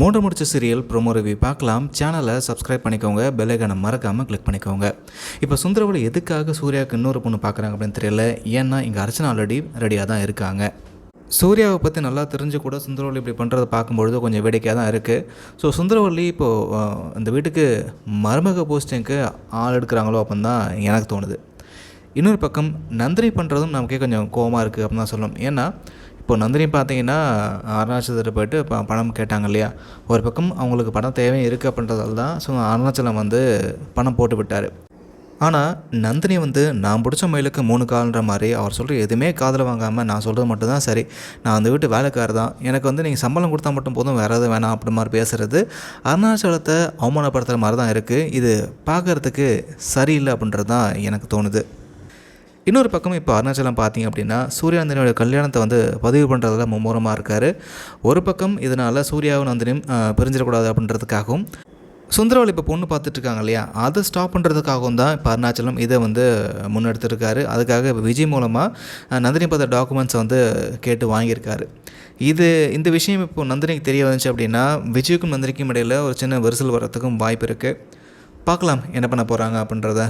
மூன்று முடிச்ச serial promo review பார்க்கலாம். சேனலை சப்ஸ்கிரைப் பண்ணிக்கோங்க. பெல்லைக்கான மறக்காமல் கிளிக் பண்ணிக்கோங்க. இப்போ சுந்தரவழி எதுக்காக சூர்யாவுக்கு இன்னொரு பொண்ணு பார்க்குறாங்க அப்படின்னு தெரியல. ஏன்னா இங்கே அர்ச்சனா ஆல்ரெடி ரெடியாக தான் இருக்காங்க. சூர்யாவை பற்றி நல்லா தெரிஞ்சு கூட சுந்தரவள்ளி இப்படி பண்ணுறத பார்க்கும்பொழுது கொஞ்சம் வேடிக்கையாக தான் இருக்குது ஸோ சுந்தரவள்ளி இப்போது இந்த வீட்டுக்கு மருமக போஸ்டிங்க்கு ஆள் எடுக்கிறாங்களோ அப்படின்னு தான் எனக்கு தோணுது. இன்னொரு பக்கம் நந்தினி பண்ணுறதும் நமக்கே கொஞ்சம் கோவமாக இருக்குது அப்படின்னு தான் சொல்லணும். ஏன்னா இப்போ நந்தினி பார்த்தீங்கன்னா அருணாச்சலத்தில் போயிட்டு ப பணம் கேட்டாங்க இல்லையா? ஒரு பக்கம் அவங்களுக்கு பணம் தேவையும் இருக்குது அப்படின்றதால தான் ஸோ அருணாச்சலம் வந்து பணம் போட்டு விட்டார். ஆனால் நந்தினி வந்து நான் பிடிச்ச மயிலுக்கு மூணு கால்ன்ற மாதிரி அவர் சொல்கிற எதுவுமே காதில் வாங்காமல் நான் சொல்கிறது மட்டும்தான் சரி. நான் அந்த வீட்டு வேலைக்காரர் தான். எனக்கு வந்து நீங்கள் சம்பளம் கொடுத்தா மட்டும் போதும் வேறு எதுவும் வேணாம் அப்படி மாதிரி பேசுகிறது அருணாச்சலத்தை அவமானப்படுத்துகிற மாதிரி தான் இருக்குது இது பார்க்குறதுக்கு சரியில்லை அப்படின்றது தான் எனக்கு தோணுது. இன்னொரு பக்கம் இப்போ அருணாச்சலம் பார்த்தீங்க அப்படின்னா சூர்யா நந்தினியோட கல்யாணத்தை வந்து பதிவு பண்ணுறதுல மும்முரமாக இருக்கார். ஒரு பக்கம் இதனால் சூர்யாவும் நந்தினியும் பிரிஞ்சிடக்கூடாது அப்படின்றதுக்காகவும் சுந்தரவளி இப்போ பொண்ணு பார்த்துட்ருக்காங்க இல்லையா? அதை ஸ்டாப் பண்ணுறதுக்காகவும் தான் இப்போ அருணாச்சலம் இதை வந்து முன்னெடுத்திருக்காரு. அதுக்காக இப்போ விஜய் மூலமாக நந்தினி பார்த்த டாக்குமெண்ட்ஸை வந்து கேட்டு வாங்கியிருக்காரு. இது இந்த விஷயம் இப்போ நந்தினிக்கு தெரிய வந்துச்சு அப்படின்னா விஜய்க்கும் நந்தினிக்கும் இடையில் ஒரு சின்ன விரிசல் வர்றதுக்கும் வாய்ப்பு இருக்குது பார்க்கலாம் என்ன பண்ண போகிறாங்க அப்படின்றத.